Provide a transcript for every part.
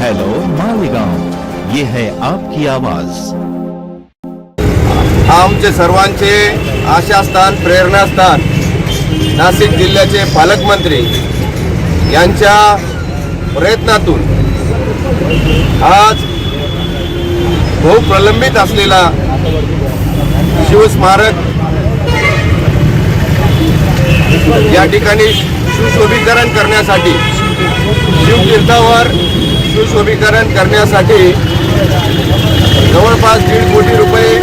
Hello Malegaon ये है आपकी आवाज. आमचे सर्वांचे आशास्थान प्रेरणास्थान नाशिक जिल्ह्याचे पालकमंत्री यांच्या प्रयत्नातून आज बहु प्रलंबित असलेला शिवस्मारक या ठिकाणी सुशोभीकरण करण्यासाठी शिवतीर्थावर सुशोभीकरण करण्यासाठी जवळपास दीड कोटी रुपये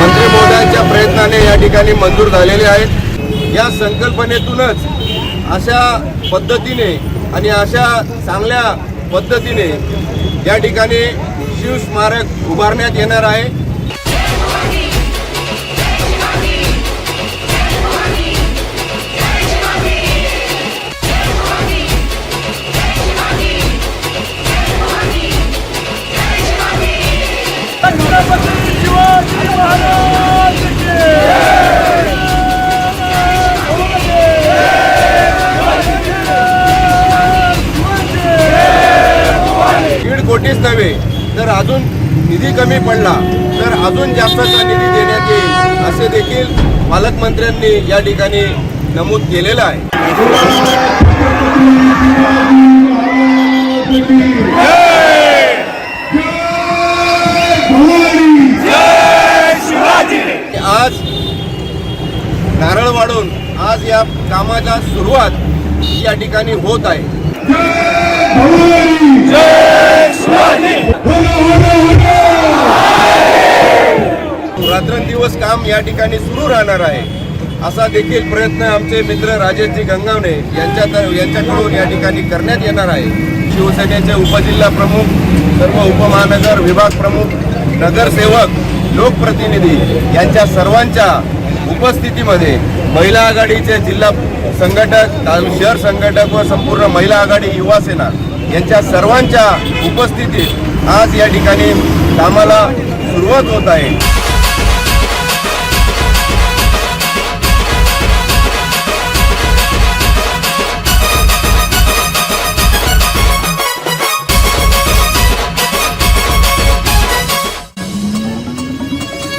मंत्री महोदयांच्या प्रयत्नाने या ठिकाणी मंजूर झालेले आहेत. या संकल्पनेतूनच अशा पद्धतीने आणि अशा चांगल्या पद्धतीने या ठिकाणी शिवस्मारक उभारण्यात येणार आहे. नव्हे तर अजून निधी कमी पडला तर अजून जास्तचा निधी देण्यात येईल असे देखील पालकमंत्र्यांनी या ठिकाणी नमूद केलेलं आहे. आज नारळ वाढून आज या कामाच्या सुरुवात या ठिकाणी होत आहे. रात्रंदिवस काम या ठिकाणी सुरू राहणार आहे. असा देखील प्रयत्न आमचे मित्र राजेशजी गंगावणे यांच्या यांच्याकडून या ठिकाणी करण्यात येणार आहे. शिवसेनेचे उपजिल्हा प्रमुख सर्व उपमहानगर विभाग प्रमुख नगरसेवक लोकप्रतिनिधी यांच्या सर्वांच्या उपस्थितीमध्ये महिला आघाडीचे जिल्हा संघटक शहर संघटक व संपूर्ण महिला आघाडी युवा सेना यांच्या सर्वांच्या उपस्थितीत आज या ठिकाणी कामाला सुरुवात होत आहे.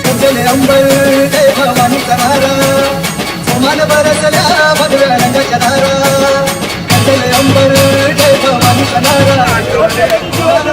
कंजले अंबर जय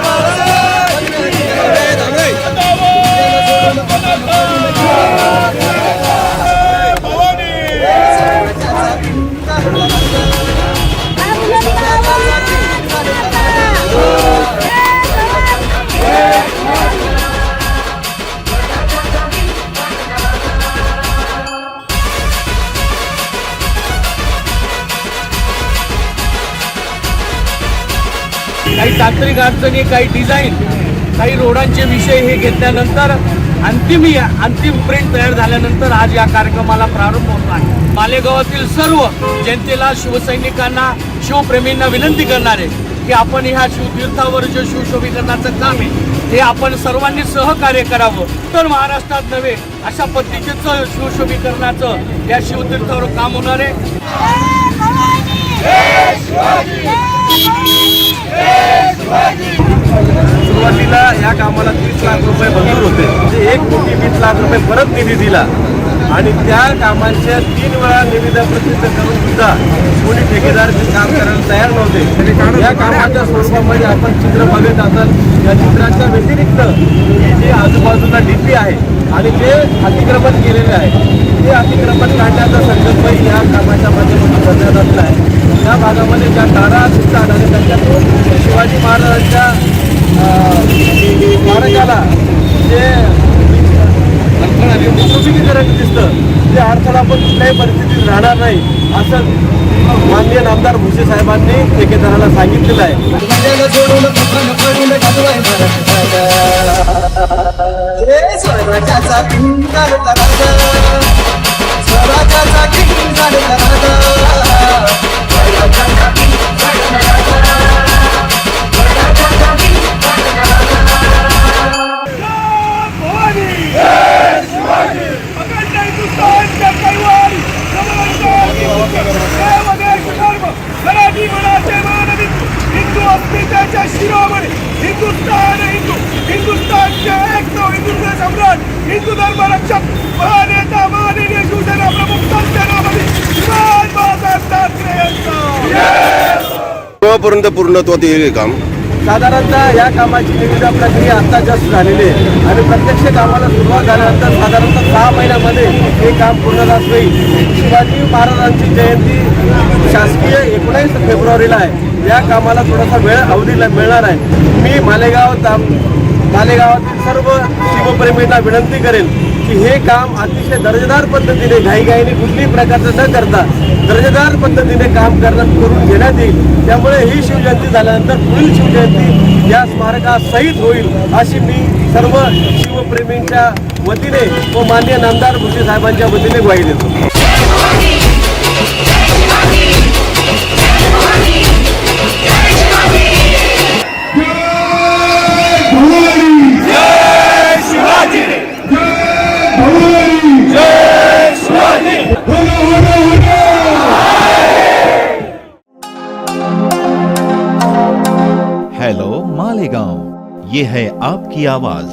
काही तांत्रिक अडचणी काही डिझाईन काही रोडांचे विषय हे घेतल्यानंतर अंतिम या- अंतिम प्रिंट तयार झाल्यानंतर आज या कार्यक्रमाला प्रारंभ होत आहे. मालेगावातील सर्व जनतेला शिवसैनिकांना शिवप्रेमींना विनंती करणार आहे की आपण ह्या शिवतीर्थावर जे शिवशोभीकरणाचं काम आहे हे आपण सर्वांनी सहकार्य करावं. तर महाराष्ट्रात नव्हे अशा पद्धतीचं शिवशोभीकरणाचं या शिवतीर्थावर काम होणार आहे. सुरुवातीला या कामाला तीस लाख रुपये मंजूर होते. म्हणजे एक कोटी वीस लाख रुपये परत निधी दिला. आणि त्या कामांच्या तीन वेळा निविदा प्रसिद्ध करून सुद्धा कोणी ठेकेदारचे काम करायला तयार नव्हते. या कामाच्या स्वरूपामध्ये आपण चित्र बघत असाल या चित्राच्या व्यतिरिक्त जे आजूबाजूला डीपी आहे आणि जे अतिक्रमण केलेले आहे ते अतिक्रमण काढण्याचा संकल्प या कामाच्या माध्यमातून करण्यात आलेला आहे. या भागामध्ये ज्या तारा सुद्धा आणि त्यांच्यातून शिवाजी महाराजांच्या मार्गाला जे सुशोभीकरण दिसतं ते अडथळा पण कुठल्याही परिस्थितीत राहणार नाही असं माननीय नामदार भुसे साहेबांनी ठेकेदाराला सांगितलेलं आहे. शिरोमणी हिंदुस्थान हिंदू हिंदुस्थानचे तो हिंदुत्व सम्राट हिंदू धर्म रक्षक महानेता माननीय शिवसेना प्रमुख संत नामधी शिवाजी बाळासाहेब ठाकरे यांचा पूर्णत्वात येईल काम. साधारणतः या कामाची निविदा प्रक्रिया आत्ता जस्ट झालेली आहे. आणि प्रत्यक्ष कामाला सुरुवात झाल्यानंतर साधारणतः सहा महिन्यामध्ये हे काम पूर्णनाश होईल. शिवाजी महाराजांची जयंती शासकीय एकोणीस फेब्रुवारीला आहे. या कामाला थोडासा वेळ अवधीला मिळणार आहे. मी मालेगाव ताम मालेगावातील सर्व शिवप्रेमींना विनंती करेल की हे काम अतिशय दर्जेदार पद्धतीने घाईघाईने कुठल्याही प्रकारचं न करता दर्जेदार पद्धतीने काम करणं करून घेण्यात येईल. त्यामुळे ही शिवजयंती झाल्यानंतर पुढील शिवजयंती या स्मारकासहित होईल अशी मी सर्व शिवप्रेमींच्या वतीने व मान्य नामदार भुसे साहेबांच्या वतीने ग्वाही देतो. ये है आपकी आवाज।